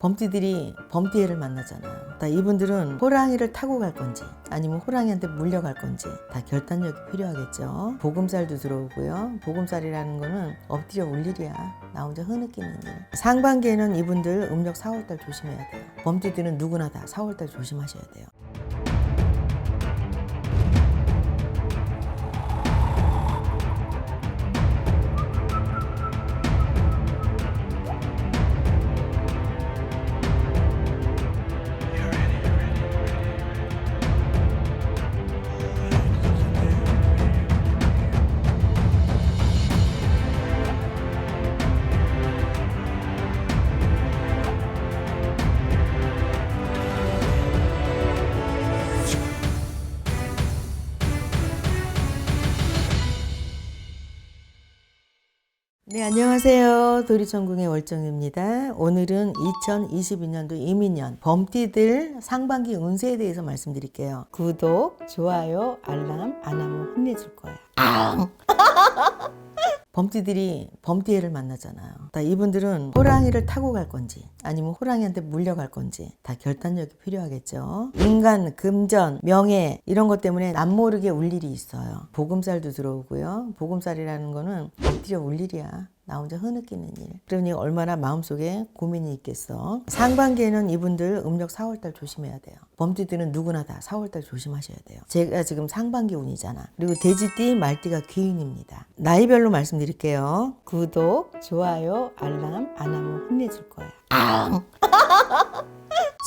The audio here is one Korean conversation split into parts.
범띠들이 범띠애를 만나잖아요. 다 이분들은 호랑이를 타고 갈 건지 아니면 호랑이한테 물려갈 건지 다 결단력이 필요하겠죠. 보금살도 들어오고요. 보금살이라는 거는 엎드려 올 일이야. 나 혼자 흐느끼는 일. 상반기에는 이분들 음력 4월달 조심해야 돼요. 범띠들은 누구나 다 4월달 조심하셔야 돼요. 네, 안녕하세요. 도리천궁의 월정입니다. 오늘은 2022년도 이민년 범띠들 상반기 운세에 대해서 말씀드릴게요. 구독, 좋아요, 알람 안 하면 혼내줄 거야. 범띠들이 범띠애를 만나잖아요. 다 이분들은 호랑이를 타고 갈 건지 아니면 호랑이한테 물려갈 건지 다 결단력이 필요하겠죠. 인간, 금전, 명예 이런 것 때문에 남 모르게 울 일이 있어요. 보금살도 들어오고요. 보금살이라는 거는 엎드려 울 일이야. 나 혼자 흐느끼는 일. 그러니 얼마나 마음속에 고민이 있겠어. 상반기에는 이분들 음력 4월달 조심해야 돼요. 범띠들은 누구나 다 4월달 조심하셔야 돼요. 제가 지금 상반기 운이잖아. 그리고 돼지띠, 말띠가 귀인입니다. 나이별로 말씀드릴게요. 구독, 좋아요, 알람 안 하면 혼내줄 거야.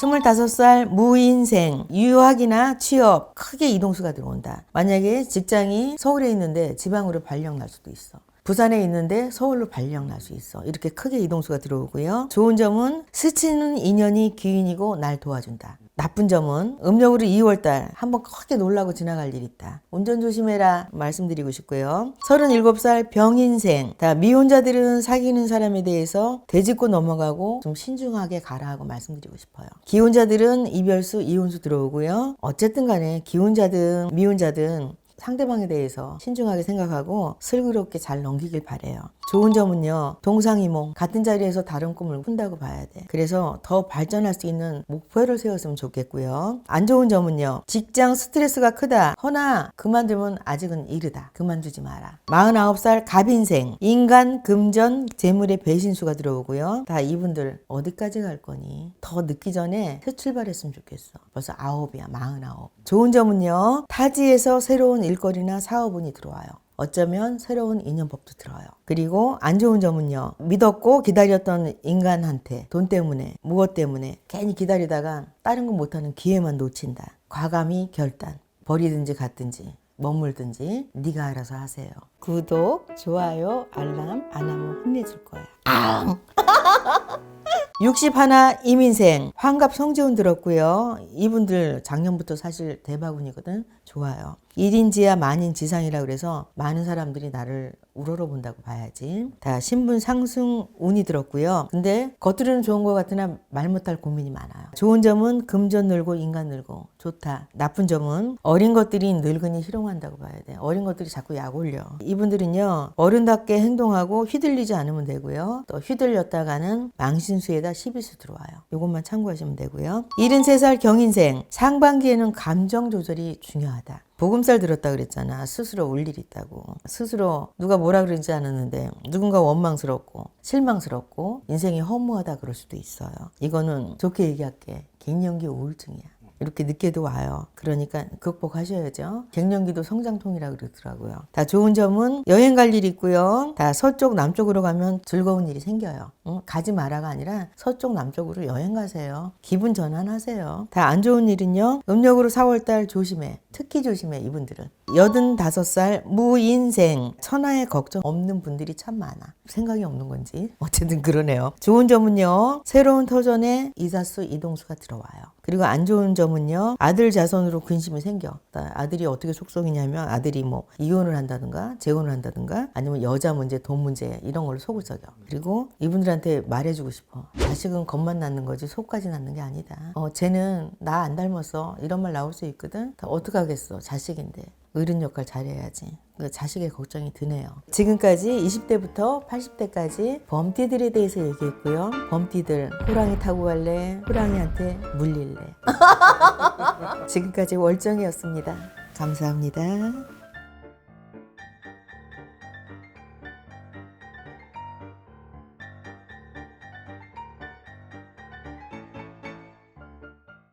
25살 무인생, 유학이나 취업, 크게 이동수가 들어온다. 만약에 직장이 서울에 있는데 지방으로 발령 날 수도 있어. 부산에 있는데 서울로 발령 날 수 있어. 이렇게 크게 이동수가 들어오고요. 좋은 점은 스치는 인연이 귀인이고 날 도와준다. 나쁜 점은 음력으로 2월달 한번 크게 놀라고 지나갈 일 있다. 운전 조심해라 말씀드리고 싶고요. 37살 병인생. 다 미혼자들은 사귀는 사람에 대해서 대짚고 넘어가고 좀 신중하게 가라 하고 말씀드리고 싶어요. 기혼자들은 이별수, 이혼수 들어오고요. 어쨌든 간에 기혼자든 미혼자든 상대방에 대해서 신중하게 생각하고 슬기롭게 잘 넘기길 바래요. 좋은 점은요. 동상이몽 같은 자리에서 다른 꿈을 꾼다고 봐야 돼. 그래서 더 발전할 수 있는 목표를 세웠으면 좋겠고요. 안 좋은 점은요. 직장 스트레스가 크다. 허나 그만두면 아직은 이르다. 그만두지 마라. 49살 갑인생 인간 금전 재물의 배신수가 들어오고요. 다 이분들 어디까지 갈 거니? 더 늦기 전에 새 출발했으면 좋겠어. 벌써 아홉이야. 49. 좋은 점은요. 타지에서 새로운 일거리나 사업운이 들어와요. 어쩌면 새로운 인연법도 들어요. 그리고 안 좋은 점은요. 믿었고 기다렸던 인간한테 돈 때문에 무엇 때문에 괜히 기다리다가 다른 거 못하는 기회만 놓친다. 과감히 결단. 버리든지 갔든지 머물든지 네가 알아서 하세요. 구독, 좋아요, 알람 안 하면 혼내줄 거야. 61 이민생 환갑 성지운 들었고요. 이분들 작년부터 사실 대박운이거든. 좋아요. 1인지야 만인 지상이라 그래서 많은 사람들이 나를 우러러 본다고 봐야지. 다 신분 상승 운이 들었고요. 근데 겉으로는 좋은 것 같으나 말 못할 고민이 많아요. 좋은 점은 금전 늘고 인간 늘고 좋다. 나쁜 점은 어린 것들이 늙은이 희롱한다고 봐야 돼. 어린 것들이 자꾸 약 올려. 이분들은요 어른답게 행동하고 휘둘리지 않으면 되고요. 또 휘둘렸다가는 망신수에다 시비수 들어와요. 이것만 참고하시면 되고요. 73살 경인생 상반기에는 감정 조절이 중요하다. 보금살 들었다 그랬잖아. 스스로 울 일 있다고. 스스로 누가 뭐라 그러지 않았는데 누군가 원망스럽고 실망스럽고 인생이 허무하다 그럴 수도 있어요. 이거는 좋게 얘기할게. 갱년기 우울증이야. 이렇게 늦게도 와요. 그러니까 극복하셔야죠. 갱년기도 성장통이라 그러더라고요. 다 좋은 점은 여행 갈 일이 있고요. 다 서쪽 남쪽으로 가면 즐거운 일이 생겨요. 응? 가지 마라가 아니라 서쪽 남쪽으로 여행 가세요. 기분 전환하세요. 다 안 좋은 일은요. 음력으로 4월달 조심해. 특히 조심해 이분들은. 85살 무인생 천하에 걱정 없는 분들이 참 많아. 생각이 없는 건지 어쨌든 그러네요. 좋은 점은요. 새로운 터전에 이사수 이동수가 들어와요. 그리고 안 좋은 점은요. 아들 자손으로 근심이 생겨. 아들이 어떻게 속속이냐면 아들이 뭐 이혼을 한다든가 재혼을 한다든가 아니면 여자 문제, 돈 문제 이런 걸로 속을 썩여. 그리고 이분들한테 말해주고 싶어. 자식은 겉만 낳는 거지 속까지 낳는 게 아니다. 어, 쟤는 나 안 닮았어. 이런 말 나올 수 있거든. 어떡하겠어. 자식인데. 어른 역할 잘해야지. 그 자식의 걱정이 드네요. 지금까지 20대부터 80대까지 범띠들에 대해서 얘기했고요. 범띠들 호랑이 타고 갈래? 호랑이한테 물릴래? 지금까지 월정이었습니다. 감사합니다.